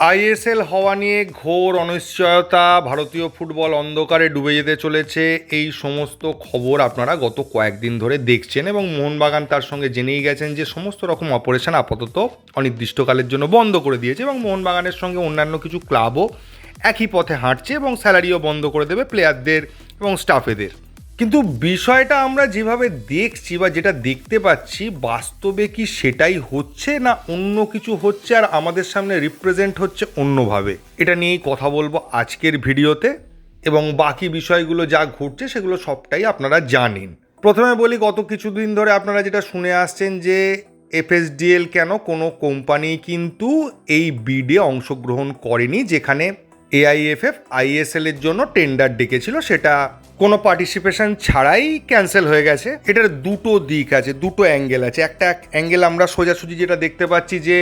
ISL হওয়া নিয়ে ঘোর অনিশ্চয়তা, ভারতীয় ফুটবল অন্ধকারে ডুবে যেতে চলেছে। এই সমস্ত খবর আপনারা গত কয়েকদিন ধরে দেখছেন এবং মোহনবাগান তার সঙ্গে জেনেই গেছেন যে সমস্ত রকম অপারেশন আপাতত অনির্দিষ্টকালের জন্য বন্ধ করে দিয়েছে এবং মোহনবাগানের সঙ্গে অন্যান্য কিছু ক্লাবও একই পথে হাঁটছে এবং স্যালারিও বন্ধ করে দেবে প্লেয়ারদের এবং স্টাফেদের। কিন্তু বিষয়টা আমরা যেভাবে দেখছি বা যেটা দেখতে পাচ্ছি, বাস্তবে কি সেটাই হচ্ছে না অন্য কিছু হচ্ছে আর আমাদের সামনে রিপ্রেজেন্ট হচ্ছে অন্যভাবে? এটা নিয়েই কথা বলব আজকের ভিডিওতে এবং বাকি বিষয়গুলো যা ঘটছে সেগুলো সবটাই আপনারা জানেন। প্রথমে বলি, গত কিছুদিন ধরে আপনারা যেটা শুনে আসছেন যে এফএসডিএল কেন কোনো কোম্পানি কিন্তু এই বিডে অংশগ্রহণ করেনি, যেখানে এআইএফএফ, আইএসএল এর জন্য টেন্ডার ডেকেছিল। সেটা কোনো পার্টিসিপেশন ছাড়াই ক্যান্সেল হয়ে গেছে। এটার দুটো দিক আছে, দুটো অ্যাঙ্গেল আছে। একটা অ্যাঙ্গেল আমরা সোজাসুজি যেটা দেখতে পাচ্ছি যে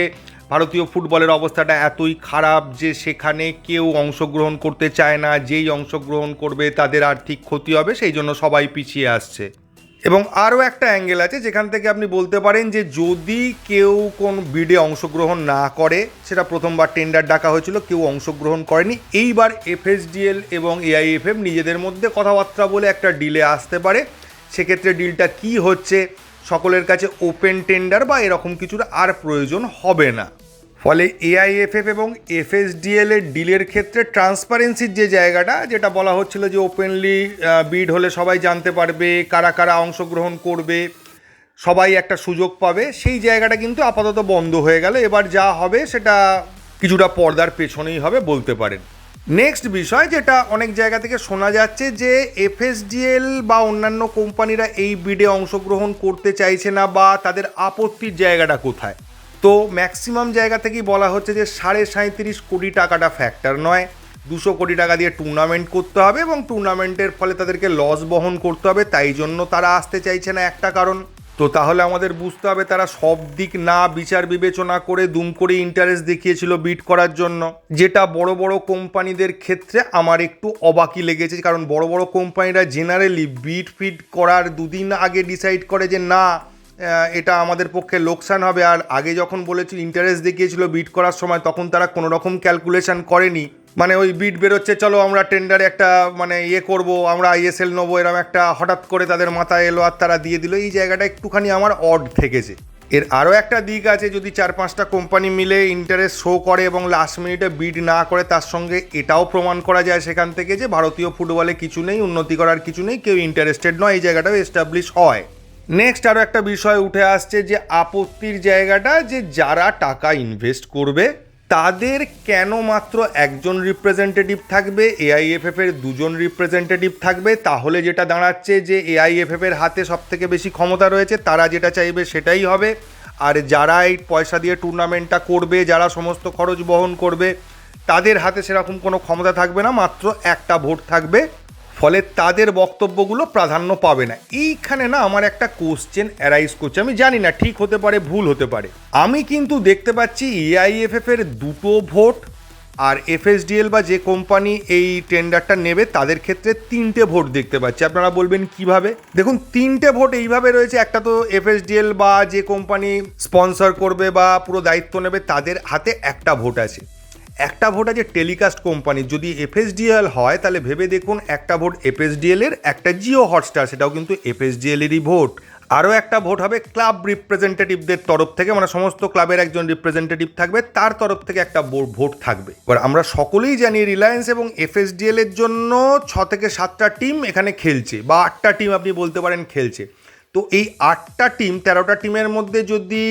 ভারতীয় ফুটবলের অবস্থাটা এতই খারাপ যে সেখানে কেউ অংশগ্রহণ করতে চায় না। যেই অংশগ্রহণ করবে তাদের আর্থিক ক্ষতি হবে, সেই জন্য সবাই পিছিয়ে আসছে। এবং আরও একটা অ্যাঙ্গেল আছে যেখান থেকে আপনি বলতে পারেন যে যদি কেউ কোন বিডে অংশগ্রহণ না করে, সেটা প্রথমবার টেন্ডার ডাকা হয়েছিল, কেউ অংশগ্রহণ করেনি, এইবার এফএসডিএল এবং এআইএফএফ নিজেদের মধ্যে কথাবার্তা বলে একটা ডিলে আসতে পারে। সেক্ষেত্রে ডিলটা কি হচ্ছে, সকলের কাছে ওপেন টেন্ডার বা এরকম কিছুর আর প্রয়োজন হবে না। ফলে এআইএফএফ এবং এফএসডিএল এর ডিলের ক্ষেত্রে ট্রান্সপারেন্সির যে জায়গাটা, যেটা বলা হচ্ছিল যে ওপেনলি বিড হলে সবাই জানতে পারবে, কারা কারা অংশগ্রহণ করবে, সবাই একটা সুযোগ পাবে, সেই জায়গাটা কিন্তু আপাতত বন্ধ হয়ে গেল। এবার যা হবে সেটা কিছুটা পর্দার পেছনেই হবে বলতে পারেন। নেক্সট বিষয় যেটা অনেক জায়গা থেকে শোনা যাচ্ছে যে এফএসডিএল বা অন্যান্য কোম্পানিরা এই বিডে অংশগ্রহণ করতে চাইছে না বা তাদের আপত্তির জায়গাটা কোথায়? তো ম্যাক্সিমাম জায়গা থেকেই বলা হচ্ছে যে সাড়ে সাঁত্রিশ কোটি টাকাটা ফ্যাক্টর নয়। দুশো কোটি টাকা দিয়ে টুর্নামেন্ট করতে হবে এবং টুর্নামেন্টের ফলে তাদেরকে লস বহন করতে হবে, তাই জন্য তারা আসতে চাইছে না একটা কারণ। তো তাহলে আমাদের বুঝতে হবে তারা সব দিক না বিচার বিবেচনা করে দুম করে ইন্টারেস্ট দেখিয়েছিল বিট করার জন্য। যেটা বড় বড় কোম্পানিদের ক্ষেত্রে আমার একটু অবাকি লেগেছে, কারণ বড় বড় কোম্পানিরা জেনারেলি বিট ফিট করার দুদিন আগে ডিসাইড করে যে না এটা আমাদের পক্ষে লোকসান হবে। আর আগে যখন বলেছিল ইন্টারেস্ট দেখিয়েছিল বিট করার সময়, তখন তারা কোনো রকম ক্যালকুলেশন করেনি। মানে ওই বিট বেরোচ্ছে, চলো আমরা টেন্ডারে একটা মানে ইয়ে করব, আমরা আইএসএল নেব এরকম একটা হঠাৎ করে তাদের মাথায় এলো আর তারা দিয়ে দিল। এই জায়গাটা একটুখানি আমার অড থেকেছে। এর আরও একটা দিক আছে, যদি চার পাঁচটা কোম্পানি মিলে ইন্টারেস্ট শো করে এবং লাস্ট মিনিটে বিড না করে, তার সঙ্গে এটাও প্রমাণ করা যায় সেখান থেকে যে ভারতীয় ফুটবলে কিছু নেই, উন্নতি করার কিছু নেই, কেউ ইন্টারেস্টেড নয়, এই জায়গাটাও এস্টাবলিশ হয়। নেক্সট আরও একটা বিষয় উঠে আসছে যে আপত্তির জায়গাটা যে যারা টাকা ইনভেস্ট করবে, তাদের কেন মাত্র একজন রিপ্রেজেন্টেটিভ থাকবে এআইএফএফ এর দুজন রিপ্রেজেন্টেটিভ থাকবে, তাহলে যেটা দাঁড়াচ্ছে যে এআইএফএফ এর হাতে সব থেকে বেশি ক্ষমতা রয়েছে, তারা যেটা চাইবে সেটাই হবে। আর যারা এই পয়সা দিয়ে টুর্নামেন্টটা করবে, যারা সমস্ত খরচ বহন করবে, তাদের হাতে সেরকম কোনো ক্ষমতা থাকবে না, মাত্র একটা ভোট থাকবে। ফলে তাদের বক্তব্যগুলো প্রাধান্য পাবে না। এইখানে না আমার একটা কোশ্চেন অ্যারাইজ করছে। আমি জানি না, ঠিক হতে পারে, ভুল হতে পারে। আমি কিন্তু দেখতে পাচ্ছি এআইএফএফ এর দুটো ভোট আর এফএসডিএল বা যে কোম্পানি এই টেন্ডারটা নেবে, তাদের ক্ষেত্রে তিনটে ভোট দেখতে পাচ্ছি। আপনারা বলবেন কীভাবে? দেখুন, তিনটে ভোট এইভাবে রয়েছে। একটা তো এফএসডিএল বা যে কোম্পানি স্পন্সর করবে বা পুরো দায়িত্ব নেবে, তাদের হাতে একটা ভোট আছে। একটা ভোট আছে টেলিকাস্ট কোম্পানি, যদি এফএসডিএল হয়, তাহলে ভেবে দেখুন একটা ভোট এফএসডিএল এর, একটা জিও হটস্টার, সেটাও কিন্তু এফএসডিএল এরই ভোট। আরও একটা ভোট হবে ক্লাব রিপ্রেজেন্টেটিভদের তরফ থেকে মানে সমস্ত ক্লাবের একজন রিপ্রেজেন্টেটিভ থাকবে, তার তরফ থেকে একটা ভোট থাকবে। এবার আমরা সকলেই জানি রিলায়েন্স এবং এফএসডিএল এর জন্য ছ থেকে সাতটা টিম এখানে খেলছে, বা আটটা টিম আপনি বলতে পারেন খেলছে। তো এই আটটা টিম, তেরোটা টিমের মধ্যে যদি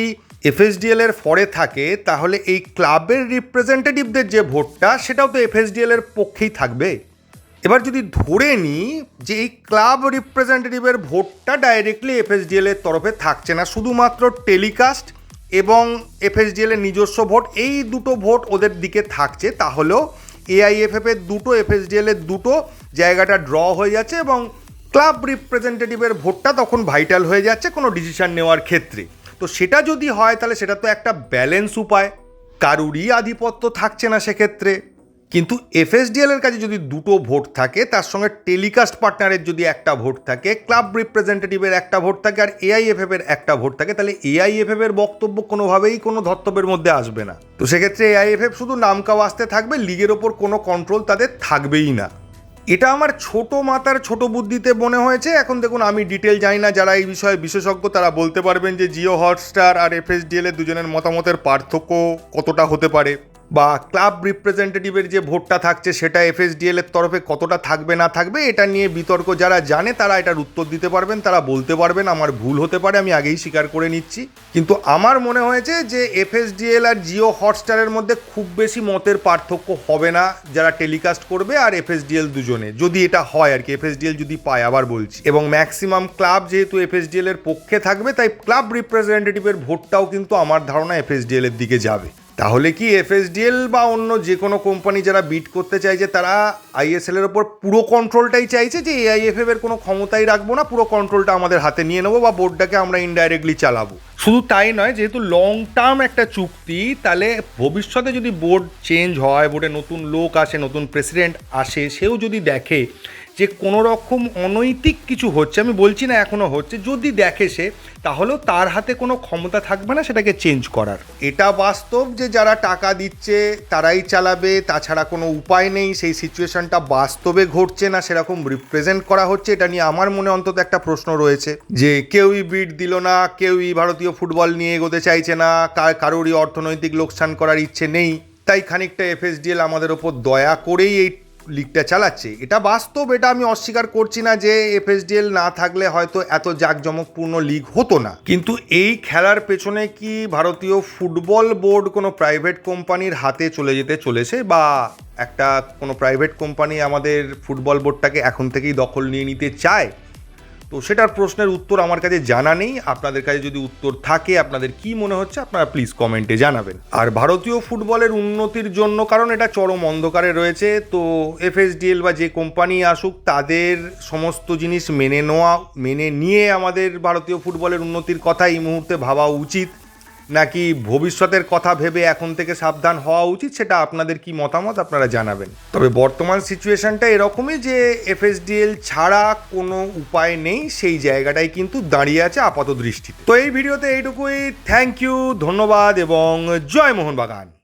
এফএসডিএল এর ফরে থাকে, তাহলে এই ক্লাবের রিপ্রেজেন্টেটিভদের যে ভোটটা, সেটাও তো এফএসডিএল এর পক্ষেই থাকবে। এবার যদি ধরে নিই যে এই ক্লাব রিপ্রেজেন্টেটিভের ভোটটা ডাইরেক্টলি এফএসডিএল এর তরফে থাকছে না, শুধুমাত্র টেলিকাস্ট এবং এফএসডিএল এর নিজস্ব ভোট, এই দুটো ভোট ওদের দিকে থাকছে, তাহলেও এআইএফএফ এর দুটো, এফএসডিএল এর দুটো জায়গাটা ড্র হয়ে যাচ্ছে এবং ক্লাব রিপ্রেজেন্টেটিভের ভোটটা তখন ভাইটাল হয়ে যাচ্ছে কোনো ডিসিশন নেওয়ার ক্ষেত্রে। তো সেটা যদি হয়, তাহলে সেটা তো একটা ব্যালেন্স উপায়। কারুরই আধিপত্য থাকছে না সেক্ষেত্রে। কিন্তু এফএসডিএল এর কাছে যদি দুটো ভোট থাকে, তার সঙ্গে টেলিকাস্ট পার্টনারের যদি একটা ভোট থাকে ক্লাব রিপ্রেজেন্টেটিভের একটা ভোট থাকে আর এআইএফএফ এর একটা ভোট থাকে, তাহলে এআইএফএফ এর বক্তব্য কোনোভাবেই কোনো ধর্তব্যের মধ্যে আসবে না। তো সেক্ষেত্রে এআইএফএফ শুধু নামকাও আসতে থাকবে লিগের ওপর কোনো কন্ট্রোল তাদের থাকবেই না। এটা আমার ছোট মাতার ছোট বুদ্ধিতে মনে হয়েছে। এখন দেখুন, আমি ডিটেল জানি না যারা এই বিষয়ে বিশেষজ্ঞ, তারা বলতে পারবেন যে জিও হটস্টার আর এফএসডিএল এর দুজনের মতামতের পার্থক্য কতটা হতে পারে। বা ক্লাব রিপ্রেজেন্টেটিভের যে ভোটটা থাকছে, সেটা এফএসডিএল এর তরফে কতটা থাকবে, না থাকবে, এটা নিয়ে বিতর্ক যারা জানে, তারা এটার উত্তর দিতে পারবেন, তারা বলতে পারবেন, আমার ভুল হতে পারে, আমি আগেই স্বীকার করে নিচ্ছি। কিন্তু আমার মনে হয়েছে যে এফএসডিএল আর জিও হটস্টারের মধ্যে খুব বেশি মতের পার্থক্য হবে না যারা টেলিকাস্ট করবে আর এফএসডিএল দুজনে, যদি এটা হয় আর কি, এফএসডিএল যদি পায়, আবার বলছি। এবং ম্যাক্সিমাম ক্লাব যেহেতু এফএসডিএল এর পক্ষে থাকবে, তাই ক্লাব রিপ্রেজেন্টেটিভের ভোটটাও কিন্তু আমার ধারণা এফএসডিএল এর দিকে যাবে। তাহলে কি এফএসডিএল বা অন্য যে কোনো কোম্পানি যারা বিট করতে চাইছে, তারা আইএসএল এর ওপর পুরো কন্ট্রোলটাই চাইছে যে এআইএফএফ এর কোনো ক্ষমতাই রাখব না, পুরো কন্ট্রোলটা আমাদের হাতে নিয়ে নেব বা বোর্ডটাকে আমরা ইনডাইরেক্টলি চালাবো। শুধু তাই নয়, যেহেতু লং টার্ম একটা চুক্তি, তাহলে ভবিষ্যতে যদি বোর্ড চেঞ্জ হয় বোর্ডে নতুন লোক আসে, নতুন প্রেসিডেন্ট আসে, সেও যদি দেখে যে কোনো রকম অনৈতিক কিছু হচ্ছে, আমি বলছি না এখনও হচ্ছে, যদি দেখে সে, তাহলেও তার হাতে কোনো ক্ষমতা থাকবে না সেটাকে চেঞ্জ করার। এটা বাস্তব যে যারা টাকা দিচ্ছে, তারাই চালাবে, তাছাড়া কোনো উপায় নেই, সেই সিচুয়েশনটা বাস্তবে ঘটছে না সেরকম রিপ্রেজেন্ট করা হচ্ছে, এটা নিয়ে আমার মনে অন্তত একটা প্রশ্ন রয়েছে। যে কেউই বিট দিল না, কেউই ভারতীয় ফুটবল নিয়ে এগোতে চাইছে না কার- কারোরই অর্থনৈতিক লোকসান করার ইচ্ছে নেই, তাই খানিকটা এফএসডিএল আমাদের ওপর দয়া করেই এই লিগটা চালাচ্ছে। এটা বাস্তব, এটা আমি অস্বীকার করছি না যে এফএসডিএল না থাকলে হয়তো এত জাঁকজমকপূর্ণ লিগ হতো না। কিন্তু এই খেলার পেছনে কি ভারতীয় ফুটবল বোর্ড কোনো প্রাইভেট কোম্পানির হাতে চলে যেতে চলেছে? বা একটা কোনো প্রাইভেট কোম্পানি আমাদের ফুটবল বোর্ডটাকে এখন থেকেই দখল নিয়ে নিতে চায়? তো সেটার প্রশ্নের উত্তর আমার কাছে জানা নেই। আপনাদের কাছে যদি উত্তর থাকে, আপনাদের কি মনে হচ্ছে, আপনারা প্লিজ কমেন্টে জানাবেন। আর ভারতীয় ফুটবলের উন্নতির জন্য, কারণ এটা চরম অন্ধকারে রয়েছে, তো এফএসডিএল বা যে কোম্পানি আসুক, তাদের সমস্ত জিনিস মেনে নেওয়া, মেনে নিয়ে আমাদের ভারতীয় ফুটবলের উন্নতির কথা এই মুহূর্তে ভাবা উচিত। নাকি ভবিষ্যতের কথা ভেবে এখন থেকে সাবধান হওয়া উচিত? সেটা আপনাদের কি মতামত? আপনারা জানাবেন। তবে বর্তমান সিচুয়েশনটা এরকমই যে এফএসডিএল ছাড়া কোনো উপায় নেই, সেই জায়গাটাই কিন্তু দাঁড়িয়ে আছে আপাত দৃষ্টিতে তো এই ভিডিওতে এইটুকুই। থ্যাংক ইউ ধন্যবাদ এবং জয় মোহনবাগান।